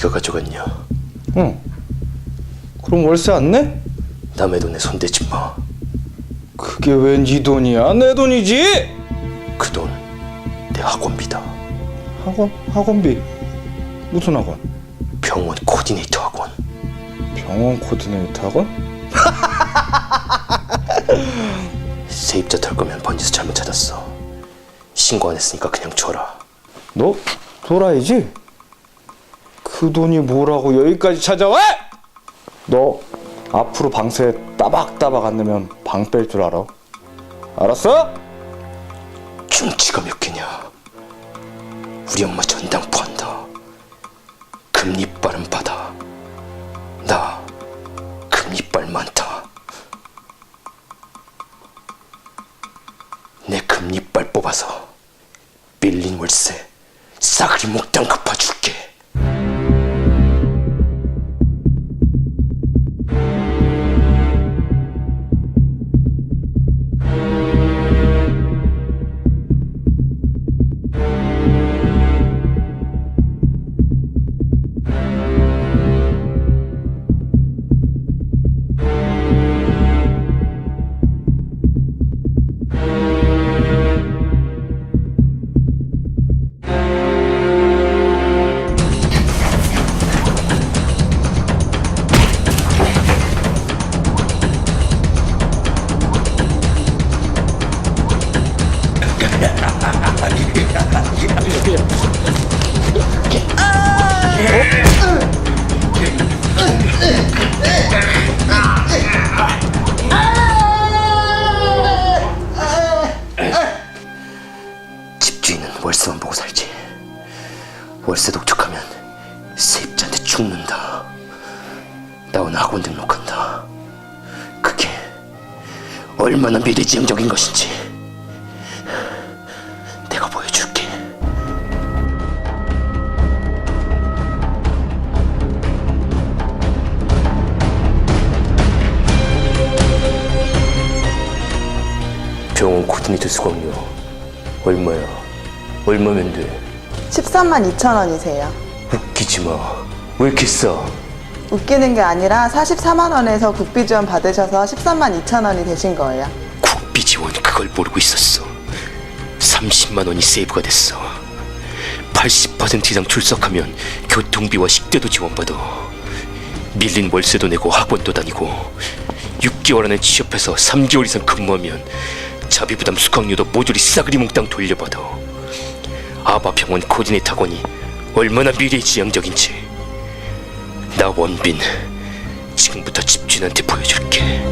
누가 가져갔냐? 응. 그럼 월세 안 내? 남의 돈에 손대지 마. 그게 왜 네 돈이야? 내 돈이지. 그 돈 내 학원비다. 학원? 학원비? 무슨 학원? 병원 코디네이터 학원. 병원 코디네이터 학원? 세입자 털 거면 번지수 잘못 찾았어. 신고 안 했으니까 그냥 줘라. 너 도라이지? 그 돈이 뭐라고 여기까지 찾아와? 너 앞으로 방세 따박따박 안 내면 방 뺄 줄 알아? 알았어? 중치가 몇 개냐? 우리 엄마 전당포 한다. 금리빨은 받아. 나 금리빨 많다. 내 금리빨 뽑아서 빌린 월세 싸그리 몽땅 갚아줄게. 집주인은 월세만 보고 살지. 월세 독촉하면 세입자한테 죽는다. 나 오늘 학원 등록한다. 그게 얼마나 미래지향적인 것인지 보여줄게. 병원 코디네이터 수강료 얼마야? 얼마면 돼? 13만 2천 원이세요. 웃기지 마. 왜 이렇게 싸? 웃기는 게 아니라 44만 원에서 국비 지원 받으셔서 13만 2천 원이 되신 거예요. 국비 지원 그걸 모르고 있었어. 30만 원이 세이브가 됐어. 80% 이상 출석하면 교통비와 식대도 지원받아. 밀린 월세도 내고 학원도 다니고 6개월 안에 취업해서 3개월 이상 근무하면 자비부담 수강료도 모조리 싸그리 몽땅 돌려받아. 아바 병원 코디네이터 학원이 얼마나 미래지향적인지 나 원빈 지금부터 집주인한테 보여줄게.